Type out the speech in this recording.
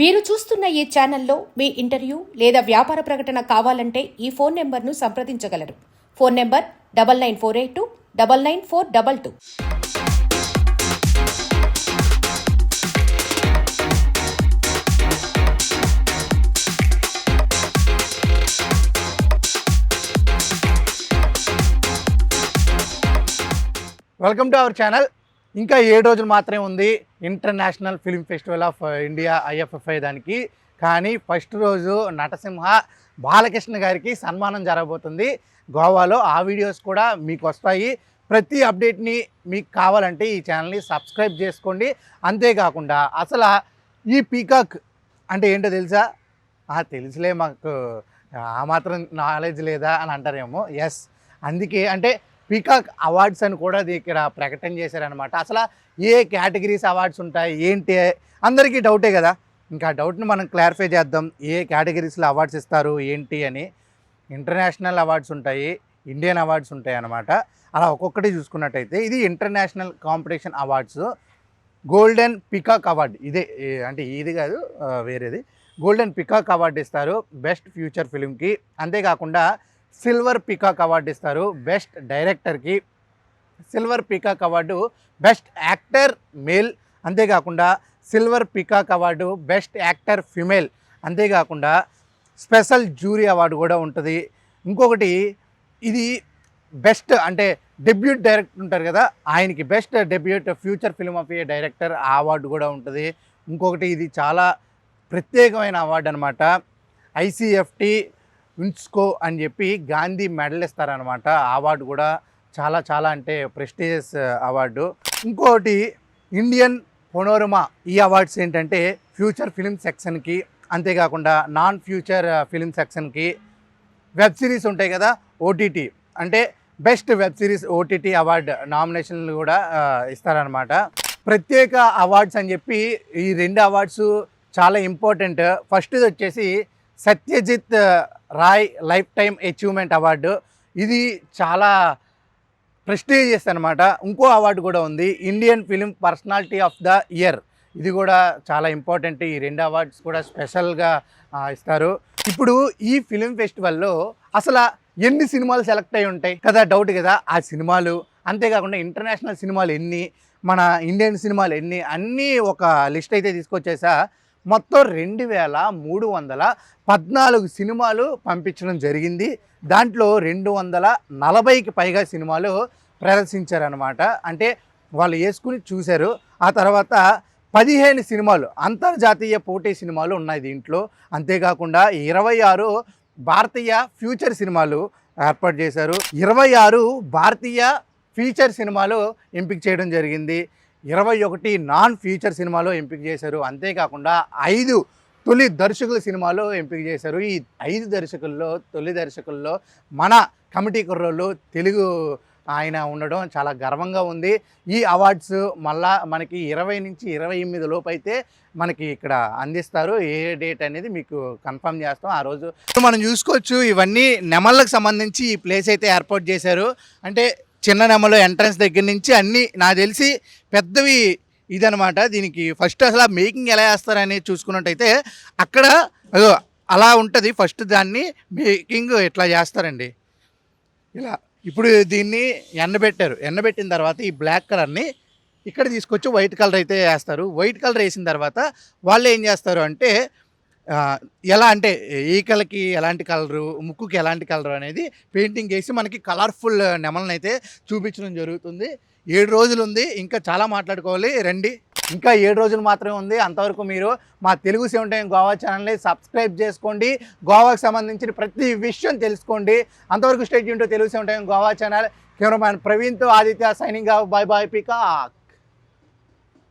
మీరు చూస్తున్న ఈ ఛానల్లో మీ ఇంటర్వ్యూ లేదా వ్యాపార ప్రకటన కావాలంటే ఈ ఫోన్ నెంబర్ను సంప్రదించగలరు. Phone number double nine four eight two double nine four double two. Welcome to our channel ఇంకా ఏడు రోజులు మాత్రమే ఉంది international film festival of India IFFI దానికి. కానీ ఫస్ట్ రోజు నటసింహ బాలకృష్ణ గారికి సన్మానం జరగబోతుంది. గోవాలో ఆ వీడియోస్ కూడా మీకు వస్తాయి. ప్రతి అప్డేట్ని మీకు కావాలంటే ఈ ఛానల్ని సబ్స్క్రైబ్ చేసుకోండి. అంతేకాకుండా అసలు ఈ పీకాక్ అంటే ఏంటో తెలుసా? తెలుసులే మాకు. ఆ మాత్రం నాలెడ్జ్ లేదా అని అంటారేమో. ఎస్ అందుకే అంటే పీకాక్ అవార్డ్స్ అని కూడా అది ఇక్కడ ప్రకటన చేశారనమాట అసలు ఏ కేటగిరీస్ అవార్డ్స్ ఉంటాయి? ఏంటి? అందరికీ డౌటే కదా. ఇంకా డౌట్ని మనం క్లారిఫై చేద్దాం. ఏ కేటగిరీస్లో అవార్డ్స్ ఇస్తారు? ఏంటి అని. ఇంటర్నేషనల్ అవార్డ్స్ ఉంటాయి. ఇండియన్ అవార్డ్స్ ఉంటాయి అన్నమాట. అలా ఒక్కొక్కటి చూసుకున్నట్టయితే ఇది international competition awards. Golden peacock award. ఇదే అంటే ఇది కాదు వేరేది. గోల్డెన్ పికాక్ అవార్డు ఇస్తారు. బెస్ట్ ఫ్యూచర్ ఫిలింకి అంతేకాకుండా సిల్వర్ పికాక్ అవార్డు ఇస్తారు. బెస్ట్ డైరెక్టర్కి silver peacock award best actor male అంతేకాకుండా silver peacock award best actor female అంతేకాకుండా స్పెషల్ జ్యూరీ అవార్డు కూడా ఉంటుంది. ఇంకొకటి ఇది బెస్ట్ అంటే డెబ్యూట్ డైరెక్టర్ ఉంటారు కదా ఆయనకి best debut feature film of year director ఆ అవార్డు కూడా ఉంటుంది. ఇంకొకటి ఇది చాలా ప్రత్యేకమైన అవార్డు అనమాట ఐసీఎఫ్టి యున్స్కో అని చెప్పి గాంధీ మెడల్ ఇస్తారనమాట అవార్డు కూడా చాలా చాలా అంటే ప్రెస్టీజియస్ uh, అవార్డు. ఇంకోటి ఇండియన్ పొనోరమా. ఈ అవార్డ్స్ ఏంటంటే ఫ్యూచర్ ఫిలిం సెక్షన్కి అంతేకాకుండా నాన్ ఫ్యూచర్ uh, ఫిలిం సెక్షన్కి వెబ్ సిరీస్ ఉంటాయి కదా ఓటీటీ అంటే best web series OTT award నామినేషన్లు కూడా uh, ఇస్తారనమాట ప్రత్యేక అవార్డ్స్ అని చెప్పి ఈ రెండు అవార్డ్స్ చాలా ఇంపార్టెంట్. ఫస్ట్ది వచ్చేసి Satyajit Ray life time achievement award. ఇది చాలా ప్రెస్టీజియస్ అనమాట ఇంకో అవార్డు కూడా ఉంది. Indian film personality of the year. ఇది కూడా చాలా ఇంపార్టెంట్. ఈ రెండు అవార్డ్స్ కూడా స్పెషల్గా ఇస్తారు. ఇప్పుడు ఈ ఫిలిం ఫెస్టివల్లో అసలు ఎన్ని సినిమాలు సెలెక్ట్ అయి ఉంటాయి? కదా డౌట్ కదా. ఆ సినిమాలు అంతేకాకుండా ఇంటర్నేషనల్ సినిమాలు ఎన్ని మన ఇండియన్ సినిమాలు ఎన్ని అన్నీ ఒక లిస్ట్ అయితే తీసుకొచ్చేసా. మొత్తం రెండు వేల మూడు వందల పద్నాలుగు సినిమాలు పంపించడం జరిగింది. దాంట్లో రెండు వందల నలభైకి పైగా సినిమాలు ప్రదర్శించారనమాట అంటే వాళ్ళు వేసుకుని చూశారు. ఆ తర్వాత పదిహేను సినిమాలు అంతర్జాతీయ పోటీ సినిమాలు ఉన్నాయి దీంట్లో. అంతేకాకుండా ఇరవై ఆరు భారతీయ ఫ్యూచర్ సినిమాలు ఏర్పాటు చేశారు. ఇరవై ఆరు భారతీయ ఫీచర్ సినిమాలు ఎంపిక చేయడం జరిగింది. ఇరవై ఒకటి నాన్ ఫీచర్ సినిమాలు ఎంపిక చేశారు. అంతేకాకుండా ఐదు తొలి దర్శకుల సినిమాలు ఎంపిక చేశారు. ఈ ఐదు దర్శకుల్లో తొలి దర్శకుల్లో మన కమిటీ కుర్రోళ్ళు తెలుగు ఆయన ఉండడం చాలా గర్వంగా ఉంది. ఈ అవార్డ్స్ మళ్ళా మనకి ఇరవై నుంచి ఇరవై ఎనిమిది లోపు అయితే మనకి ఇక్కడ అందిస్తారు. ఏ డేట్ అనేది మీకు కన్ఫర్మ్ చేస్తాం. ఆ రోజు మనం చూసుకోవచ్చు. ఇవన్నీ నెమళ్ళకు సంబంధించి ఈ ప్లేస్ అయితే ఏర్పాటు చేశారు. అంటే చిన్న నెమలో ఎంట్రన్స్ దగ్గర నుంచి అన్నీ నాకు తెలిసి పెద్దవి ఇదనమాట దీనికి ఫస్ట్ అసలు మేకింగ్ ఎలా చేస్తారనేది చూసుకున్నట్టయితే అక్కడ అలా ఉంటుంది ఫస్ట్ దాన్ని మేకింగ్ ఇట్లా చేస్తారండి. ఇలా ఇప్పుడు దీన్ని ఎండబెట్టారు ఎండబెట్టిన తర్వాత ఈ బ్లాక్ కలర్ని ఇక్కడ తీసుకొచ్చి వైట్ కలర్ అయితే వేస్తారు. వైట్ కలర్ వేసిన తర్వాత వాళ్ళు ఏం చేస్తారు అంటే ఎలా అంటే ఈకలకి ఎలాంటి కలరు ముక్కుకి ఎలాంటి కలరు అనేది పెయింటింగ్ వేసి మనకి కలర్ఫుల్ నెమలను అయితే చూపించడం జరుగుతుంది. ఏడు రోజులు ఉంది ఇంకా చాలా మాట్లాడుకోవాలి. రండి ఇంకా ఏడు రోజులు మాత్రమే ఉంది. అంతవరకు మీరు మా తెలుగు సెవెన్ టైం గోవా ఛానల్ని సబ్స్క్రైబ్ చేసుకోండి. గోవాకు సంబంధించిన ప్రతి విషయం తెలుసుకోండి. అంతవరకు స్టేట్ యూన్ Telugu seven time Goa channel. Cameraman ప్రవీణ్తో Aditya signing bye bye పికా